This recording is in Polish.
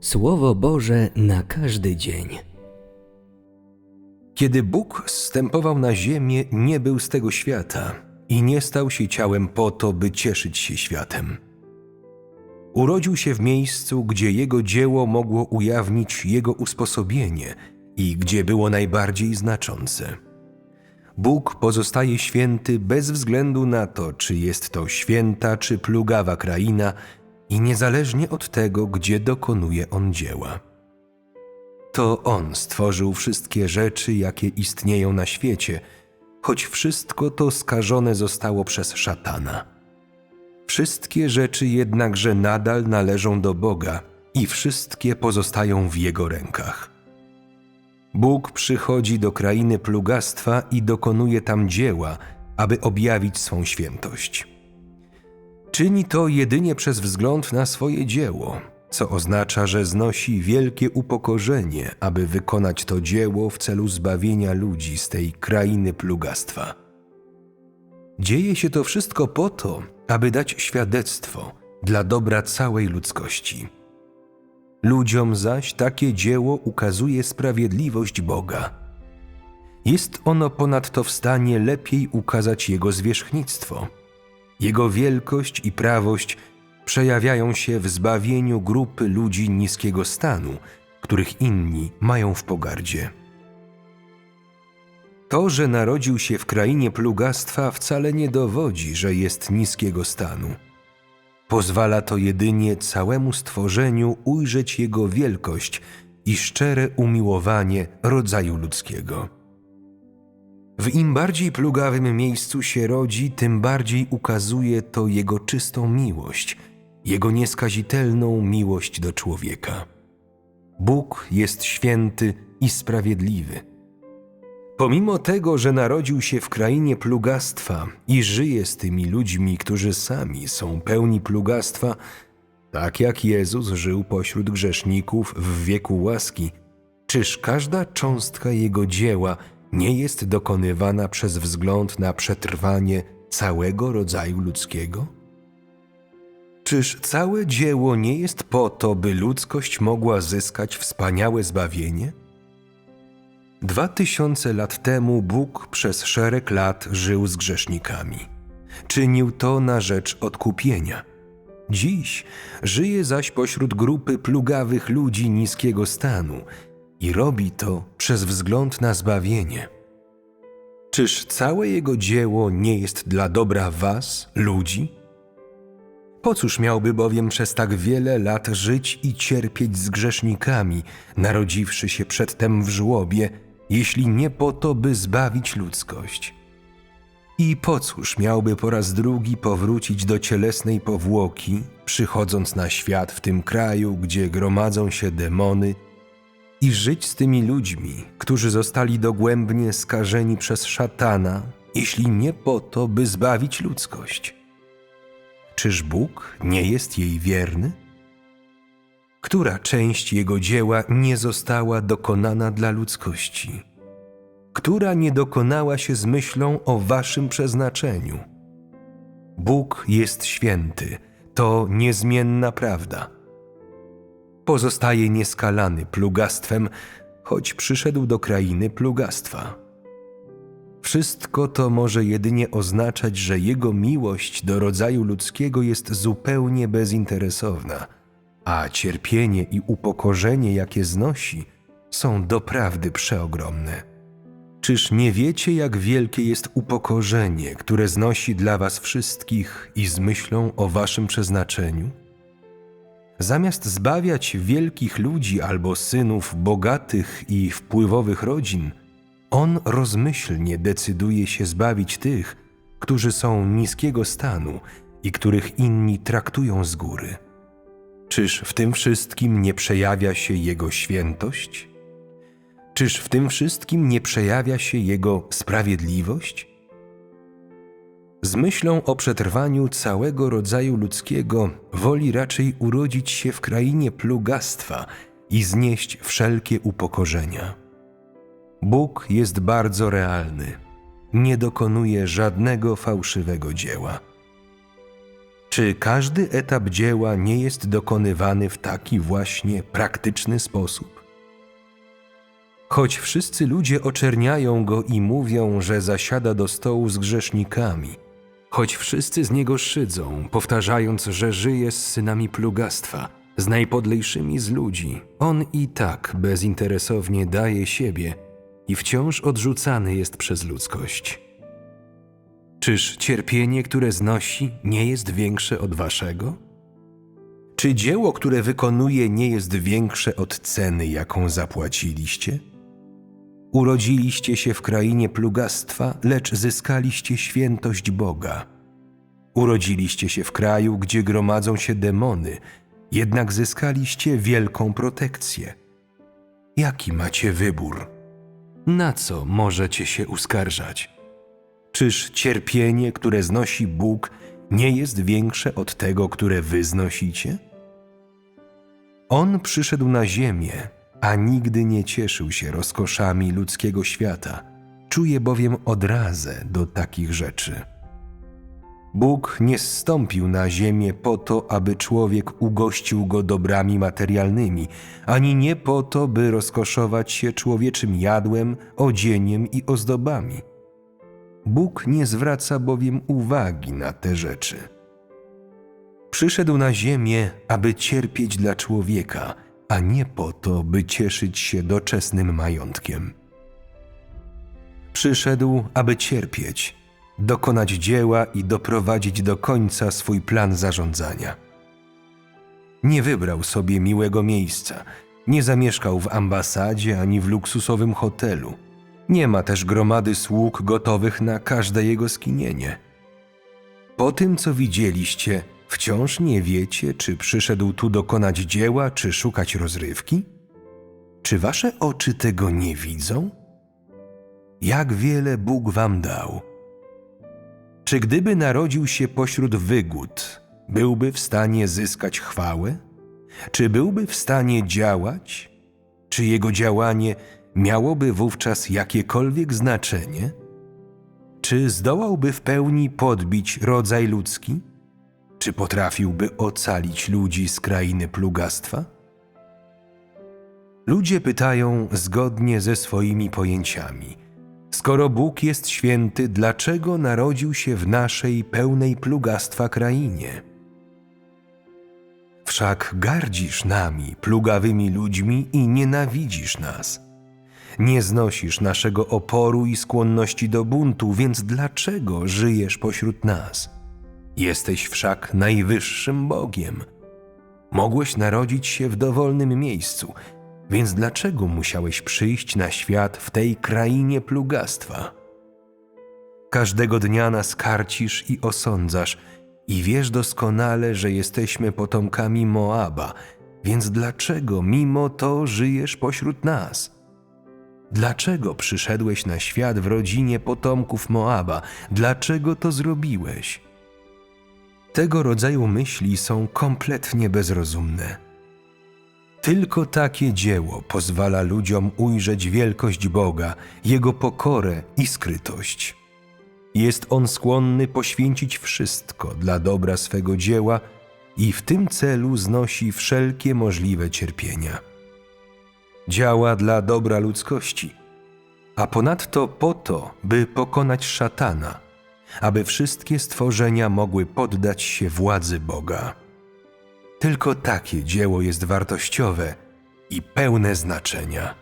Słowo Boże na każdy dzień. Kiedy Bóg zstępował na ziemię, nie był z tego świata i nie stał się ciałem po to, by cieszyć się światem. Urodził się w miejscu, gdzie jego dzieło mogło ujawnić jego usposobienie i gdzie było najbardziej znaczące. Bóg pozostaje święty bez względu na to, czy jest to święta czy plugawa kraina i niezależnie od tego, gdzie dokonuje on dzieła. To On stworzył wszystkie rzeczy, jakie istnieją na świecie, choć wszystko to skażone zostało przez szatana. Wszystkie rzeczy jednakże nadal należą do Boga i wszystkie pozostają w Jego rękach. Bóg przychodzi do krainy plugastwa i dokonuje tam dzieła, aby objawić swą świętość. Czyni to jedynie przez wzgląd na swoje dzieło, co oznacza, że znosi wielkie upokorzenie, aby wykonać to dzieło w celu zbawienia ludzi z tej krainy plugastwa. Dzieje się to wszystko po to, aby dać świadectwo dla dobra całej ludzkości. Ludziom zaś takie dzieło ukazuje sprawiedliwość Boga. Jest ono ponadto w stanie lepiej ukazać Jego zwierzchnictwo. Jego wielkość i prawość przejawiają się w zbawieniu grupy ludzi niskiego stanu, których inni mają w pogardzie. To, że narodził się w krainie plugastwa, wcale nie dowodzi, że jest niskiego stanu. Pozwala to jedynie całemu stworzeniu ujrzeć jego wielkość i szczere umiłowanie rodzaju ludzkiego. W im bardziej plugawym miejscu się rodzi, tym bardziej ukazuje to jego czystą miłość, jego nieskazitelną miłość do człowieka. Bóg jest święty i sprawiedliwy. Pomimo tego, że narodził się w krainie plugastwa i żyje z tymi ludźmi, którzy sami są pełni plugastwa, tak jak Jezus żył pośród grzeszników w wieku łaski, czyż każda cząstka Jego dzieła nie jest dokonywana przez wzgląd na przetrwanie całego rodzaju ludzkiego? Czyż całe dzieło nie jest po to, by ludzkość mogła zyskać wspaniałe zbawienie? Dwa tysiące lat temu Bóg przez szereg lat żył z grzesznikami. Czynił to na rzecz odkupienia. Dziś żyje zaś pośród grupy plugawych ludzi niskiego stanu i robi to przez wzgląd na zbawienie. Czyż całe jego dzieło nie jest dla dobra was, ludzi? Po cóż miałby bowiem przez tak wiele lat żyć i cierpieć z grzesznikami, narodziwszy się przedtem w żłobie, jeśli nie po to, by zbawić ludzkość? I po cóż miałby po raz drugi powrócić do cielesnej powłoki, przychodząc na świat w tym kraju, gdzie gromadzą się demony, i żyć z tymi ludźmi, którzy zostali dogłębnie skażeni przez szatana, jeśli nie po to, by zbawić ludzkość? Czyż Bóg nie jest jej wierny? Która część Jego dzieła nie została dokonana dla ludzkości? Która nie dokonała się z myślą o Waszym przeznaczeniu? Bóg jest święty, to niezmienna prawda. Pozostaje nieskalany plugastwem, choć przyszedł do krainy plugastwa. Wszystko to może jedynie oznaczać, że jego miłość do rodzaju ludzkiego jest zupełnie bezinteresowna, a cierpienie i upokorzenie, jakie znosi, są doprawdy przeogromne. Czyż nie wiecie, jak wielkie jest upokorzenie, które znosi dla was wszystkich i z myślą o waszym przeznaczeniu? Zamiast zbawiać wielkich ludzi albo synów bogatych i wpływowych rodzin, on rozmyślnie decyduje się zbawić tych, którzy są niskiego stanu i których inni traktują z góry. Czyż w tym wszystkim nie przejawia się Jego świętość? Czyż w tym wszystkim nie przejawia się Jego sprawiedliwość? Z myślą o przetrwaniu całego rodzaju ludzkiego woli raczej urodzić się w krainie plugastwa i znieść wszelkie upokorzenia. Bóg jest bardzo realny, nie dokonuje żadnego fałszywego dzieła. Czy każdy etap dzieła nie jest dokonywany w taki właśnie praktyczny sposób? Choć wszyscy ludzie oczerniają go i mówią, że zasiada do stołu z grzesznikami, choć wszyscy z niego szydzą, powtarzając, że żyje z synami plugastwa, z najpodlejszymi z ludzi, on i tak bezinteresownie daje siebie i wciąż odrzucany jest przez ludzkość. Czyż cierpienie, które znosi, nie jest większe od waszego? Czy dzieło, które wykonuje, nie jest większe od ceny, jaką zapłaciliście? Urodziliście się w krainie plugastwa, lecz zyskaliście świętość Boga. Urodziliście się w kraju, gdzie gromadzą się demony, jednak zyskaliście wielką protekcję. Jaki macie wybór? Na co możecie się uskarżać? Czyż cierpienie, które znosi Bóg, nie jest większe od tego, które wy znosicie? On przyszedł na ziemię, a nigdy nie cieszył się rozkoszami ludzkiego świata, czuje bowiem odrazę do takich rzeczy. Bóg nie zstąpił na ziemię po to, aby człowiek ugościł go dobrami materialnymi, ani nie po to, by rozkoszować się człowieczym jadłem, odzieniem i ozdobami. Bóg nie zwraca bowiem uwagi na te rzeczy. Przyszedł na ziemię, aby cierpieć dla człowieka, a nie po to, by cieszyć się doczesnym majątkiem. Przyszedł, aby cierpieć, dokonać dzieła i doprowadzić do końca swój plan zarządzania. Nie wybrał sobie miłego miejsca, nie zamieszkał w ambasadzie ani w luksusowym hotelu. Nie ma też gromady sług gotowych na każde jego skinienie. Po tym, co widzieliście, wciąż nie wiecie, czy przyszedł tu dokonać dzieła, czy szukać rozrywki? Czy wasze oczy tego nie widzą? Jak wiele Bóg wam dał? Czy gdyby narodził się pośród wygód, byłby w stanie zyskać chwałę? Czy byłby w stanie działać? Czy jego działanie miałoby wówczas jakiekolwiek znaczenie? Czy zdołałby w pełni podbić rodzaj ludzki? Czy potrafiłby ocalić ludzi z krainy plugastwa? Ludzie pytają zgodnie ze swoimi pojęciami. Skoro Bóg jest święty, dlaczego narodził się w naszej pełnej plugastwa krainie? Wszak gardzisz nami, plugawymi ludźmi, i nienawidzisz nas. Nie znosisz naszego oporu i skłonności do buntu, więc dlaczego żyjesz pośród nas? Jesteś wszak najwyższym Bogiem. Mogłeś narodzić się w dowolnym miejscu, więc dlaczego musiałeś przyjść na świat w tej krainie plugastwa? Każdego dnia nas karcisz i osądzasz, i wiesz doskonale, że jesteśmy potomkami Moaba, więc dlaczego mimo to żyjesz pośród nas? Dlaczego przyszedłeś na świat w rodzinie potomków Moaba? Dlaczego to zrobiłeś? Tego rodzaju myśli są kompletnie bezrozumne. Tylko takie dzieło pozwala ludziom ujrzeć wielkość Boga, Jego pokorę i skrytość. Jest On skłonny poświęcić wszystko dla dobra swego dzieła i w tym celu znosi wszelkie możliwe cierpienia. Działa dla dobra ludzkości, a ponadto po to, by pokonać szatana, aby wszystkie stworzenia mogły poddać się władzy Boga. Tylko takie dzieło jest wartościowe i pełne znaczenia.